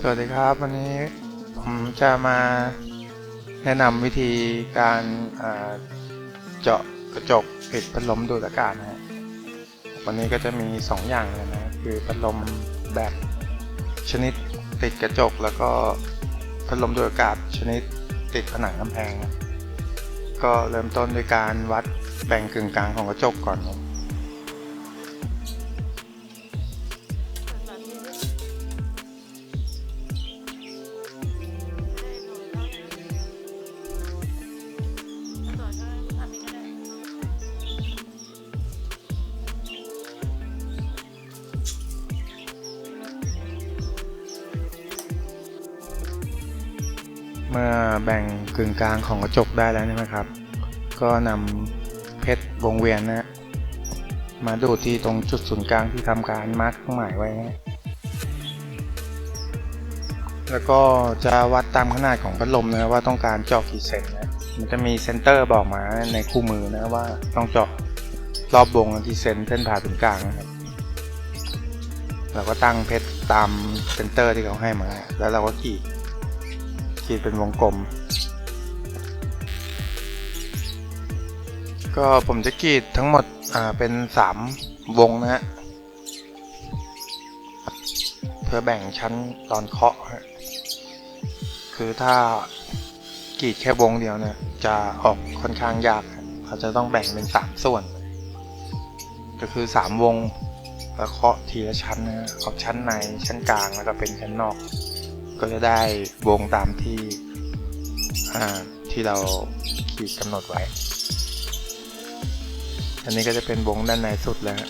สวัสดีครับ วันนี้ผมจะมาแนะนำวิธีการเจาะกระจกปิดพัดลมดูดอากาศนะฮะวันนี้ก็จะมี 2 อย่างเลยนะคือพัดลมแบบชนิดติดกระจก แล้วก็พัดลมดูดอากาศชนิดติดผนังกำแพง ก็เริ่มต้นด้วยการวัดแบ่งกึ่งกลางของกระจกก่อนนะ แบ่งกึ่งกลางของกระจกได้แล้วใช่ไหมครับ ก็นำเพชรวงเวียนนะมาดูที่ตรงจุดศูนย์กลางที่ทำการมาร์กเครื่องหมายไว้นะแล้วก็จะวัดตามขนาดของพัดลมนะว่าต้องการเจาะกี่เซนนะ มันจะมีเซนเตอร์บอกมาในคู่มือนะว่าต้องเจาะรอบวงกี่เซนเส้นผ่าศูนย์กลางนะครับ เราก็ตั้งเพชรตามเซนเตอร์ที่เขาให้มา แล้วเราก็ขีด ขีดเป็นวงกลม ก็ผมจะกรีดทั้งหมดอ่าเป็นสามวงนะฮะเพื่อแบ่งชั้นตอนเคาะคือถ้ากรีดแค่วงเดียวเนี่ยจะออกค่อนข้างยากเขาจะต้องแบ่งเป็นสามส่วน ก็คือสามวงแล้วเคาะทีละชั้นนะฮะเอาชั้นในชั้นกลางแล้วก็เป็นชั้นนอก ก็จะได้วงตามที่ที่เราขีดกำหนดไว้ อันนี้ก็จะเป็นวงด้านในสุดแล้ว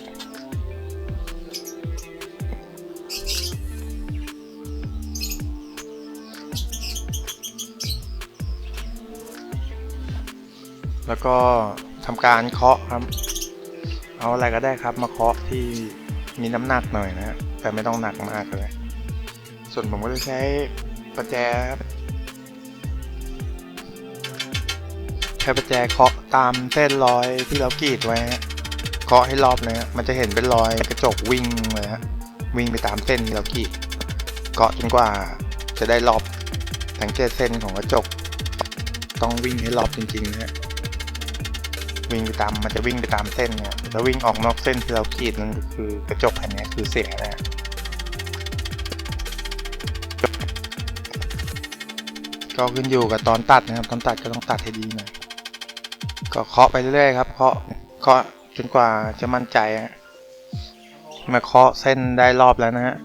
แล้วก็ทำการเคาะครับ เอาอะไรก็ได้ครับมาเคาะที่มีน้ำหนักหน่อยนะฮะแต่ไม่ต้องหนักมากเลย ส่วนผมก็จะใช้ประแจครับใช้ประแจเคาะตามเส้นรอยที่เรากรีดไว้เคาะให้รอบเลยฮะมันจะเห็นเป็นรอยกระจกวิ่งเลยฮะวิ่งไปตามเส้นที่เรากรีดเกาะจนกว่าจะได้รอบสังเกตเส้นของกระจก ต้องวิ่งให้รอบจริงๆนะฮะวิ่งไปตามมันจะวิ่งไปตามเส้นเนี่ยแล้ววิ่งออกนอกเส้นที่เรากรีดนั่นคือกระจกอันนี้คือเสียนะ ก็ขึ้นอยู่กับตอนตัดนะครับ ตอนตัดก็ต้องตัดให้ดีหน่อยก็เคาะไปเรื่อยๆครับเคาะเคาะจนกว่าจะมั่นใจฮะมื่อเคาะเส้นได้รอบแล้วนะฮะ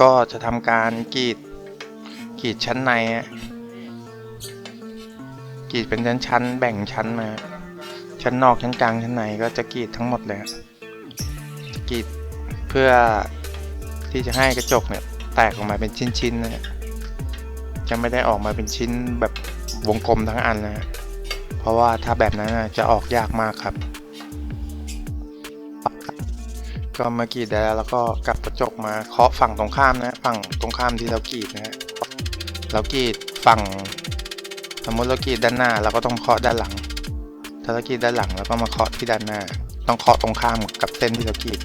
ก็จะทำการกรีดกรีดชั้นในฮะกรีดเป็นชั้นๆแบ่งชั้นมา ชั้นนอกชั้นกลางชั้นในก็จะกรีดทั้งหมดเลยฮะกรีดเพื่อที่จะให้กระจกเนี่ยแตกออกมาเป็นชิ้นๆนะฮะ จะไม่ได้ออกมาเป็นชิ้นแบบวงกลมทั้งอันนะ เพราะว่าถ้าแบบนั้นจะออกยากมากครับ ก็มากรีดได้แล้วแล้วก็กลับกระจกมาเคาะฝั่งตรงข้ามนะ ฝั่งตรงข้ามที่เรากรีดนะฮะเรากรีดฝั่ง สมมติเรากรีดด้านหน้าเราก็ต้องเคาะด้านหลัง ถ้าเรากรีดด้านหลังเราก็มาเคาะที่ด้านหน้า ต้องเคาะตรงข้ามกับเส้นที่เรากรีด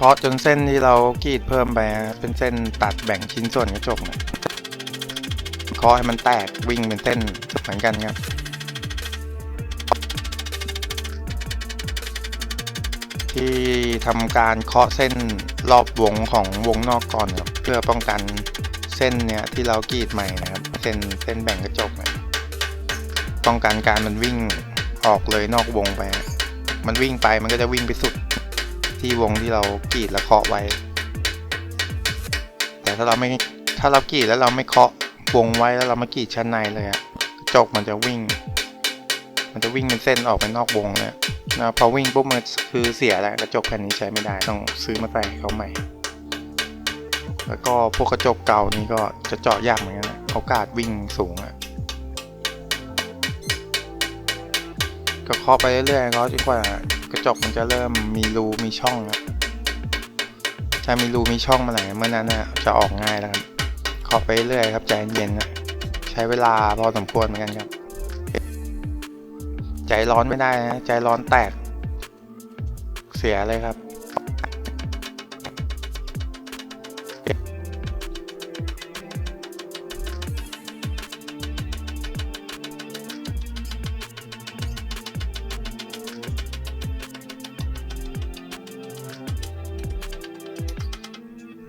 เคาะจนเส้นที่เรากรีดเพิ่มไปเป็นเส้นตัดแบ่งชิ้นส่วนกระจกเคาะให้มันแตกวิ่งเป็นเส้นเหมือนกันครับที่ทำการเคาะเส้นรอบวงของวงนอกก่อนครับเพื่อป้องกันเส้นเนี่ยที่เรากรีดใหม่นะครับเส้นเส้นแบ่งกระจกนี่ยป้องกันการมันวิ่งออกเลยนอกวงไป มันวิ่งไปมันก็จะวิ่งไปสุด ที่วงที่เรากรีดและเคาะไว้ แต่ถ้าเราไม่ถ้าเรากรีดแล้วเราไม่เคาะวงไว้แล้วเรามากรีดชั้นในเลยอะกระจกมันจะวิ่ง มันจะวิ่งเป็นเส้นออกไปนอกวงเลยนะพอวิ่งปุ๊บมันคือเสียแล้วกระจกแผ่นนี้ใช้ไม่ได้ต้องซื้อมาใส่เขาใหม่ แล้วก็พวกกระจกเก่านี้ก็จะเจาะยากเหมือนกันโอกาสวิ่งสูงอะก็เคาะไปเรื่อยๆเคาะจนกว่า กระจกมันจะเริ่มมีรูมีช่องแล้วถ้ามีรูมีช่องมาไหนเมื่อนั้นนะจะออกง่ายแล้วครับขอบไปเรื่อยครับใจเย็นๆนะใช้เวลาพอสมควรเหมือนกันครับ ใจร้อนไม่ได้นะใจร้อนแตก เสียเลยครับ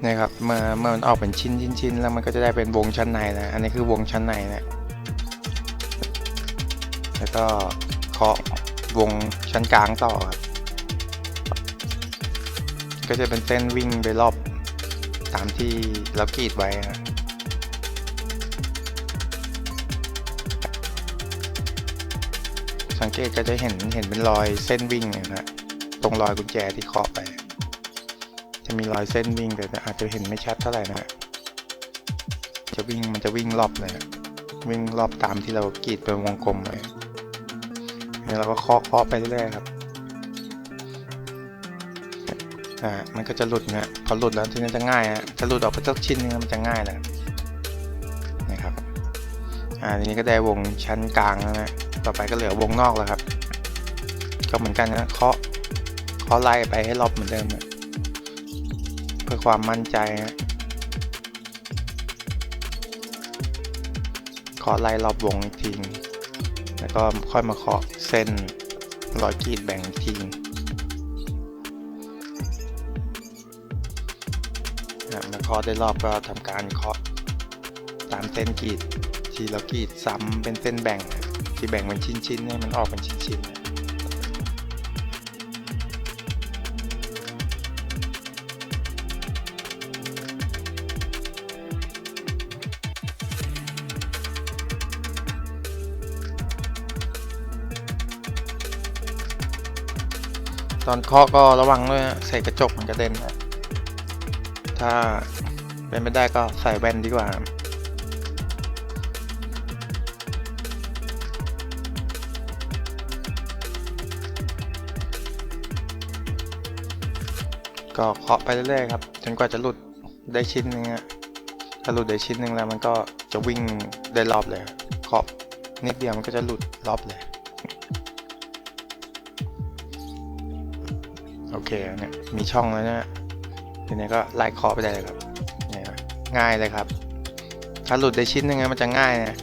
นี่ยครับเมื่อเมื่อมันออกเป็นชิ้นชิ้นชิ้นแล้วมันก็จะได้เป็นวงชั้นในนะ อันนี้คือวงชั้นในนะแล้วก็เคาะวงชั้นกลางต่อครับก็จะเป็นเส้นวิ่งไปรอบตามที่เรากรีดไว้นะสังเกตก็จะเห็นเห็นเป็นรอยเส้นวิ่งนะฮะตรงรอยกุญแจที่เคาะไป จะมีรอยเส้นวิ่งแต่อาจจะเห็นไม่ชัดเท่าไหร่นะฮะจะวิ่งมันจะวิ่งรอบเลยฮะวิ่งรอบตามที่เรากรีดเป็นวงกลมเลยแล้วเราก็เคาะเคาะไปเรื่อยๆครับอ่ามันก็จะหลุดนะฮะพอหลุดแล้วทีนี้จะง่ายฮะจะหลุดออกไปสักชิ้นนึงมันจะง่ายเลยนะครับอ่าทีนี้ก็ได้วงชั้นกลางแล้วนะต่อไปก็เหลือวงนอกแล้วครับ ก็เหมือนกันนะเคาะเคาะไล่ไปให้รอบเหมือนเดิมนะ ความมั่นใจนะเคาะไล่รอบวงอีกทีแล้วก็ค่อยมาเคาะเส้นรอยกรีดแบ่งอีกทีนะมาเคาะได้รอบก็ทำการเคาะตามเส้นกรีดที่เรากรีดซ้ำเป็นเส้นแบ่งที่แบ่งเป็นชิ้นๆให้มันออกเป็นชิ้นๆ ตอนเคาะก็ระวังด้วยใส่กระจกมันกระเด็นนะถ้าเป็นไม่ได้ก็ใส่แว่นดีกว่าก็เคาะไปเรื่อยๆครับจนกว่าจะหลุดได้ชิ้นหนึงอะถ้าหลุดได้ชิ้นหนึ่งแล้วมันก็จะวิ่งได้รอบเลยเคาะนิดเดียวมันก็จะหลุดรอบเลย เคเนี่ยมีช่องแล้วนะทีนี้ก็ไล่คาะไปได้เลยครับเนี่ยง่ายเลยครับ ถ้าหลุดได้ชิ้นหนึงนะมันจะง่ายนะ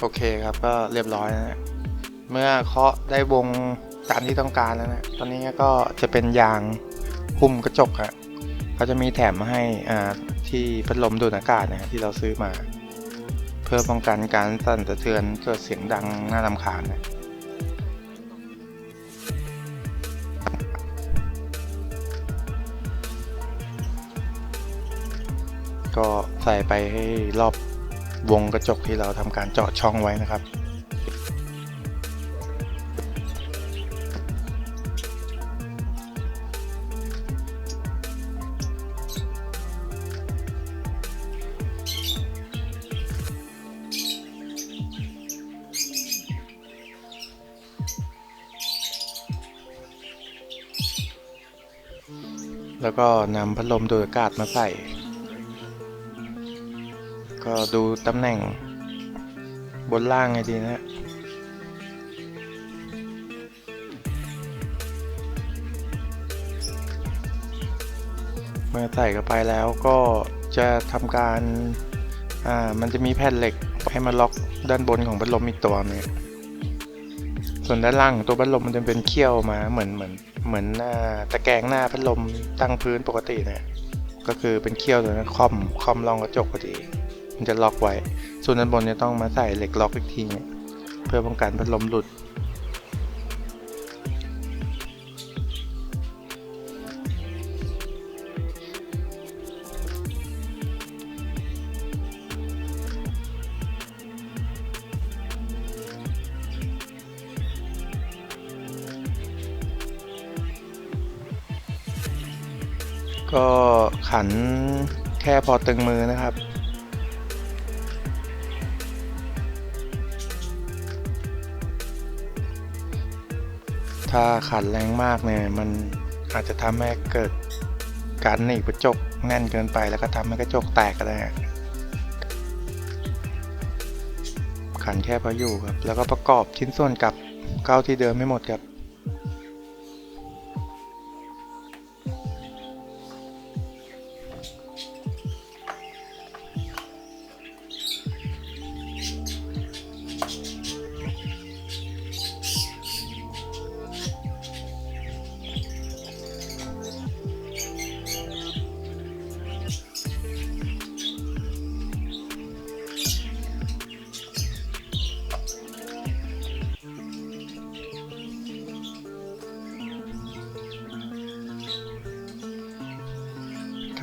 โอเคครับก็เรียบร้อยแล้วนะ เมื่อเคาะได้วงตามที่ต้องการแล้วนะตอนนี้ก็จะเป็นยางหุ้มกระจกฮะเขาจะมีแถมมาให้อ่าที่พัดลมดูดอากาศนะฮะที่เราซื้อมา เพื่อป้องกันการสั่นสะเทือนเกิดเสียงดังน่ารำคาญนะก็ใส่ไปให้รอบวงกระจกที่เราทำการเจาะช่องไว้นะครับ แล้วก็นำพัดลมดูดอากาศมาใส่ ก็ดูตำแหน่งบนล่างไงดีนะเมื่อใส่เข้าไปแล้วก็จะทำการ อ่า มันจะมีแผ่นเหล็กให้มาล็อกด้านบนของพัดลมอีกตัวนึง ส่วนด้านล่างตัวพัดลมมันจะเป็นเขี้ยวมาเหมือนเหมือนเหมือนหน้าตะแกรงหน้าพัดลมตั้งพื้นปกตินะก็คือเป็นเขี้ยวตัวนั้นคอมคอมรองกระจกพอดี มันจะล็อกไว้ ส่วนด้านบนจะต้องมาใส่เหล็กล็อกอีกทีนี่ยเพื่อป้องกันพัดลมหลุด ก็ขันแค่พอตึงมือนะครับ ถ้าขันแรงมากเนี่ยมันอาจจะทำให้เกิดการหนีบกระจกแน่นเกินไปแล้วก็ทำให้กระจกแตกก็ได้ขันแค่พออยู่ครับ แล้วก็ประกอบชิ้นส่วนกับเก้าที่เดิมไม่หมดครับ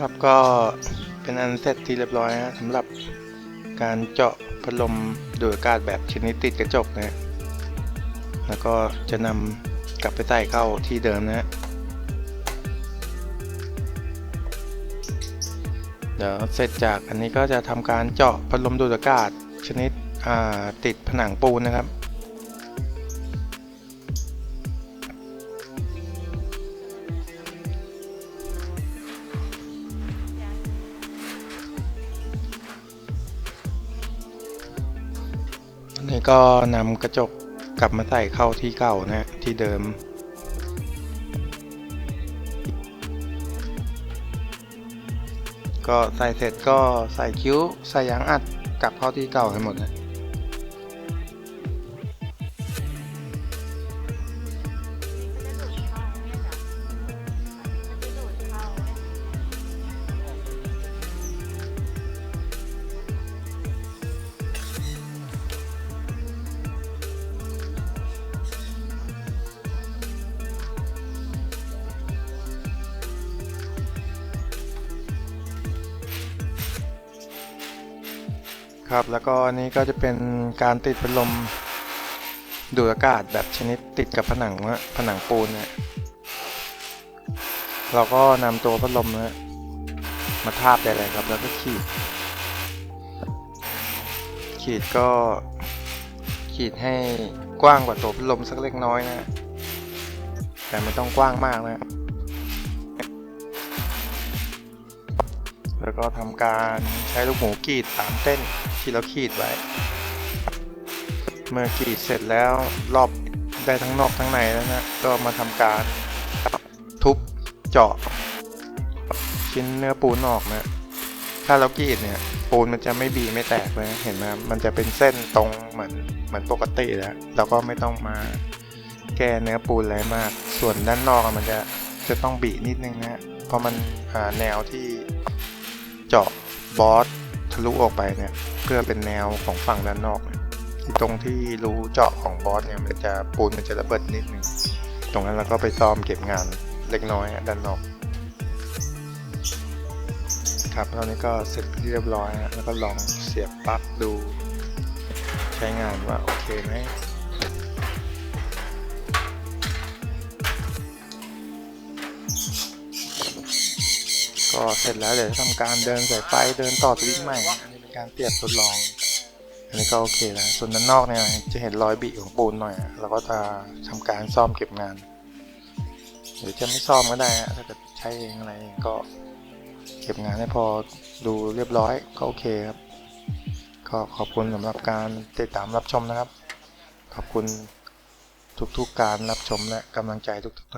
ครับก็เป็นอันเสร็จที่เรียบร้อยนะสำหรับการเจาะพัดลมดูดอากาศแบบชนิดติดกระจกนะแล้วก็จะนำกลับไปใส่เข้าที่เดิมนะเดี๋ยวเสร็จจากอันนี้ก็จะทำการเจาะพัดลมดูดอากาศชนิดติดผนังปูนนะครับ นนี้ก็นำกระจกกลับมาใส่เข้าที่เก่านะที่เดิม ก็ใส่เสร็จก็ใส่คิ้วใส่ยางอัดกลับเข้าที่เก่าให้หมดนะ ครับ แล้วก็อันนี้ก็จะเป็นการติดพัดลมดูดอากาศแบบชนิดติดกับผนังนะผนังปูนนะเราก็นำตัวพัดลมนะมาทาบได้เลยครับ แล้วก็ขีด ขีดก็ขีดให้กว้างกว่าตัวพัดลมสักเล็กน้อยนะ แต่ไม่ต้องกว้างมากนะ แล้วก็ทำการใช้ลูกหมูกรีดตามเส้น ที่เราขีดไว้ เมื่อกีดเสร็จแล้วรอบได้ทั้งนอกทั้งในแล้วนะ ก็มาทำการทุบเจาะ ชิ้นเนื้อปูนออกนะ ถ้าเรากรีดเนี่ยปูนมันจะไม่บีไม่แตกเลยเห็นไหมมันจะเป็นเส้นตรงเหมือนเหมือนปกติแล้วเราก็ไม่ต้องมาแก้เนื้อปูนอะไรมาก ส่วนด้านนอกมันจะจะต้องบีนิดนึงนะเพราะมันอ่าแนวที่เจาะบอส ทะลุออกไปเนี่ยเพื่อเป็นแนวของฝั่งด้านนอกเนี่ยที่ตรงที่รูเจาะของบอสเนี่ยมันจะปูนมันจะระเบิดนิดนึงตรงนั้นเราก็ไปซ่อมเก็บงานเล็กน้อยด้านนอกครับตอนนี้ก็เสร็จเรียบร้อยแล้วก็ลองเสียบปลั๊กดู ใช้งานว่าโอเคไหม ก็เสร็จแล้วเดี๋ยวทำการเดินสายไฟเดินต่อสวิตช์ใหม่อันนี้เป็นการเตรียมทดลอง อันนี้ก็โอเคแล้ว ส่วนด้านนอกเนี่ยจะเห็นรอยบิของปูนหน่อยเราก็จะทำการซ่อมเก็บงาน หรือจะไม่ซ่อมก็ได้ฮะถ้าเกิดใช้เองอะไรก็เก็บงานให้พอดูเรียบร้อยก็โอเคครับ ก็ขอบคุณสำหรับการติดตามรับชมนะครับ ขอบคุณทุกๆการรับชมและกำลังใจทุกๆท่าน